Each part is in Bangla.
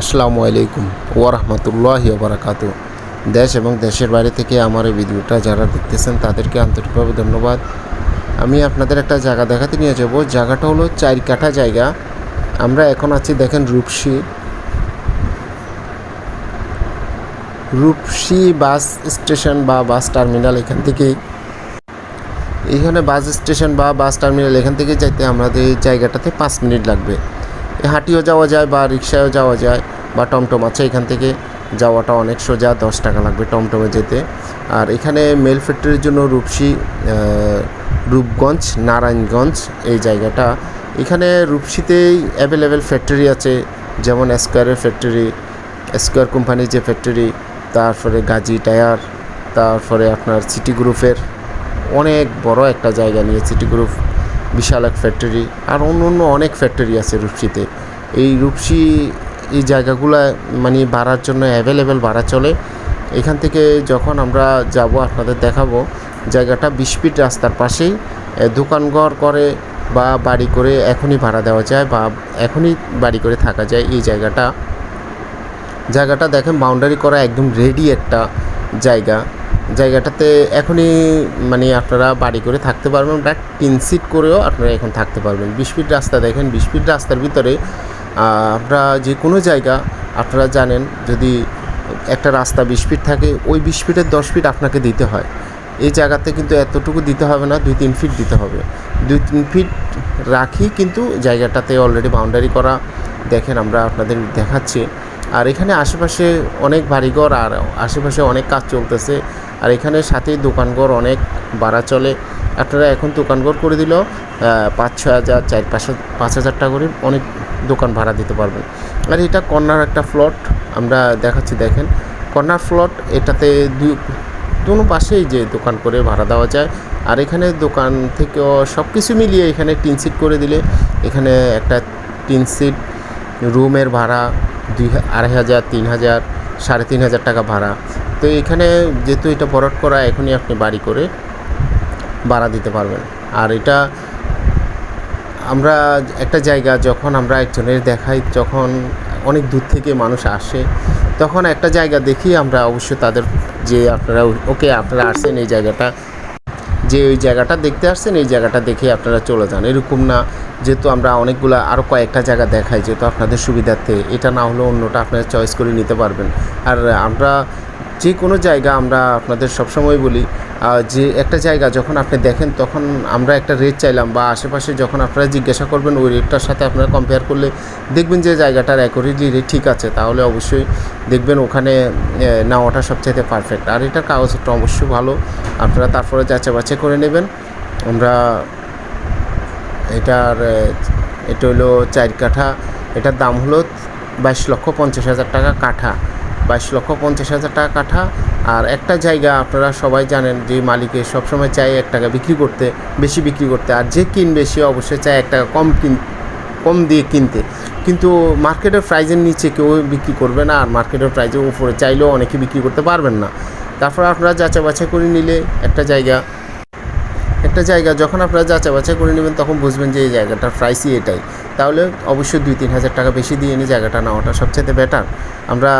আসসালামু আলাইকুম ওরহমতুল্লাহি বারাকাত দেশ এবং দেশের বাইরে থেকে আমার এই ভিডিওটা যারা দেখতেছেন, তাদেরকে আন্তরিকভাবে ধন্যবাদ। আমি আপনাদের একটা জায়গা দেখাতে নিয়ে যাব। জায়গাটা হলো চার কাঠা জায়গা। আমরা এখন আছি, দেখেন, রূপসী। রূপসী বাস স্টেশন বা বাস টার্মিনাল এখান থেকেই। এখানে বাস স্টেশন বা বাস টার্মিনাল এখান থেকে যাইতে আমাদের এই জায়গাটাতে পাঁচ মিনিট লাগবে। হাঁটিও যাওয়া যায় বা রিক্সায়ও যাওয়া যায় বা টমটম আছে এখান থেকে যাওয়াটা অনেক সোজা, দশ টাকা লাগবে টমটমে যেতে। আর এখানে মেল ফ্যাক্টরির জন্য রূপসী রূপগঞ্জ, নারায়ণগঞ্জ এই জায়গাটা। এখানে রূপসীতেই অ্যাভেলেবেল ফ্যাক্টরি আছে, যেমন স্কোয়ারের ফ্যাক্টরি স্কোয়ার কোম্পানির যে ফ্যাক্টরি তারপরে গাজী টায়ার তারপরে আপনার সিটি গ্রুপের অনেক বড় একটা জায়গা নিয়ে সিটি গ্রুপ বিশাল এক ফ্যাক্টরি আর অন্য অন্য অনেক ফ্যাক্টরি আছে রূপসীতে। এই রূপসী, এই জায়গাগুলো মানে ভাড়ার জন্য অ্যাভেলেবেল ভাড়া চলে। এখান থেকে যখন আমরা যাব, আপনাদের দেখাবো, জায়গাটা বিশ ফিট রাস্তার পাশেই দোকানঘর করে বা বাড়ি করে এখনই ভাড়া দেওয়া যায় বা এখনই বাড়ি করে থাকা যায় এই জায়গাটা। জায়গাটা দেখেন বাউন্ডারি করা একদম রেডি একটা জায়গা। জায়গাটাতে এখনই মানে আপনারা বাড়ি করে থাকতে পারবেন বা তিন সিট করেও আপনারা এখন থাকতে পারবেন। বিশ ফিট রাস্তা দেখেন, বিশ ফিট রাস্তার ভিতরে আমরা যে কোনো জায়গা আপনারা জানেন, যদি একটা রাস্তা বিশ ফিট থাকে, ওই বিশ ফিটের দশ ফিট আপনাকে দিতে হয়। এই জায়গাতে কিন্তু এতটুকু দিতে হবে না, দুই তিন ফিট দিতে হবে। দুই তিন ফিট রাখি কিন্তু জায়গাটাতে অলরেডি বাউন্ডারি করা, দেখেন আমরা আপনাদের দেখাচ্ছি। আর এখানে আশেপাশে অনেক বাড়িঘর আর আশেপাশে অনেক কাজ চলতেছে। আর এখানে সাথেই দোকানঘর অনেক বাড়া চলে। আপনারা এখন দোকানঘর করে দিলেও পাঁচ ছ হাজার, চার, পাঁচ পাঁচ হাজার টাকা করে অনেক দোকান ভাড়া দিতে পারবেন। আর এটা কর্নার একটা প্লট আমরা দেখাচ্ছি, দেখেন। কর্নার প্লট এটাতে দুই, দুনো পাশেই যে দোকান করে ভাড়া দেওয়া যায়। আর এখানে দোকান থেকেও সব কিছু মিলিয়ে এখানে টিন সিট করে দিলে, এখানে একটা টিন সিট, রুমের ভাড়া দুই, আড়াই হাজার, তিন হাজার, সাড়ে তিন হাজার টাকা ভাড়া। তো এখানে যেহেতু এটা বরট করা, এখনই আপনি বাড়ি করে ভাড়া দিতে পারবেন। আর এটা আমরা একটা জায়গা যখন আমরা একজনের দেখাই, যখন অনেক দূর থেকে মানুষ আসে, তখন একটা জায়গা দেখি আমরা অবশ্যই তাদের যে আপনারা ওকে আপনারা আসছেন এই জায়গাটা, যে ওই জায়গাটা দেখতে আসছেন, এই জায়গাটা দেখে আপনারা চলে যান। এরকম না, যেহেতু আমরা অনেকগুলো আরও কয়েকটা জায়গা দেখাই, যেহেতু আপনাদের সুবিধার্থে, এটা না হলেও অন্যটা আপনারা চয়েস করে নিতে পারবেন। আর আমরা যে কোনো জায়গা আমরা আপনাদের সবসময় বলি যে একটা জায়গা যখন আপনি দেখেন তখন আমরা একটা রেট চাইলাম বা আশেপাশে যখন আপনারা জিজ্ঞাসা করবেন ওই রেটটার সাথে আপনারা কম্পেয়ার করলে দেখবেন যে জায়গাটার অ্যাকোরেটলি রেট ঠিক আছে। তাহলে অবশ্যই দেখবেন ওখানে নেওয়াটা সবচাইতে পারফেক্ট আর এটার কাগজটা অবশ্যই ভালো। আপনারা তারপরে যাচাই বাছাই করে নেবেন। আমরা এটার এটা হলো চার কাঠা। এটার দাম হলো বাইশ লক্ষ পঞ্চাশ হাজার টাকা কাঠা। বাইশ লক্ষ পঞ্চাশ হাজার টাকা কাঠা। আর একটা জায়গা আপনারা সবাই জানেন যে মালিকে সবসময় চায় এক টাকা বিক্রি করতে, বেশি বিক্রি করতে। আর যে কিনবে সে অবশ্যই চায় এক টাকা কম কিন, কম দিয়ে কিনতে। কিন্তু মার্কেটের প্রাইজের নিচে কেউ বিক্রি করবে না, আর মার্কেটের প্রাইজের উপরে চাইলেও অনেকে বিক্রি করতে পারবেন না। তারপর আপনারা যাচাই বাছাই করে নিলে একটা জায়গা একটা জায়গা যখন আপনারা যাচাই বাছাই করে নেবেন, তখন বুঝবেন যে এই জায়গাটার প্রাইসই এটাই। তাহলে অবশ্যই দুই তিন হাজার টাকা বেশি দিয়ে নিয়ে জায়গাটা নেওয়াটা সবচেয়ে বেটার আমরা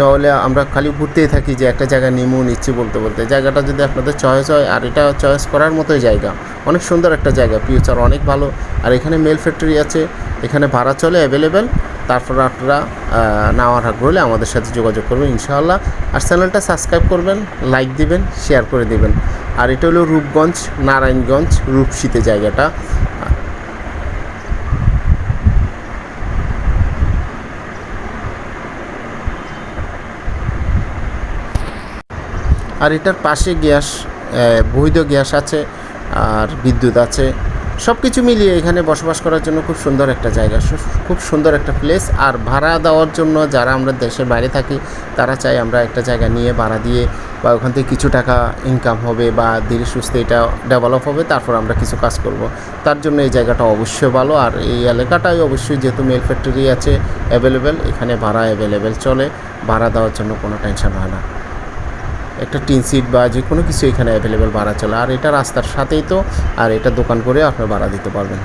নহলে আমরা খালি ঘুরতেই থাকি যে একটা জায়গা নিমু, নিচ্ছি বলতে বলতে। জায়গাটা যদি আপনাদের চয়েস হয়, আর এটা চয়েস করার মতোই জায়গা। অনেক সুন্দর একটা জায়গা ফিউচার অনেক ভালো। আর এখানে মেল ফ্যাক্টরি আছে, এখানে ভাড়া চলে অ্যাভেলেবেল তারপর আপনারা নেওয়ার হলে আমাদের সাথে যোগাযোগ করবেন, ইনশাআল্লাহ। আর চ্যানেলটা সাবস্ক্রাইব করবেন, লাইক দিবেন, শেয়ার করে দিবেন। আর এটা হলো রূপগঞ্জ, নারায়ণগঞ্জ, রূপসীতে জায়গাটা। আর এটার পাশে গ্যাস বৈধ গ্যাস আছে, আর বিদ্যুৎ আছে। সব কিছু মিলিয়ে এখানে বসবাস করার জন্য খুব সুন্দর একটা জায়গা খুব সুন্দর একটা প্লেস আর ভাড়া দেওয়ার জন্য যারা আমরা দেশের বাইরে থাকি, তারা চাই আমরা একটা জায়গা নিয়ে ভাড়া দিয়ে বা ওখান থেকে কিছু টাকা ইনকাম হবে বা ধীরে সুস্থে এটা ডেভেলপ হবে, তারপর আমরা কিছু কাজ করব। তার জন্য এই জায়গাটা অবশ্যই ভালো। আর এই এলাকাটাই অবশ্যই যেহেতু মেল ফ্যাক্টরি আছে অ্যাভেলেবেল এখানে ভাড়া অ্যাভেলেবেল চলে। ভাড়া দেওয়ার জন্য কোনো টেনশন হয় না। একটা টিন সিট বা যে কোনো কিছু এখানে অ্যাভেলেবেল ভাড়া চলে। আর এটা রাস্তার সাথেই তো, আর এটা দোকান করে আপনার ভাড়া দিতে পারবেন।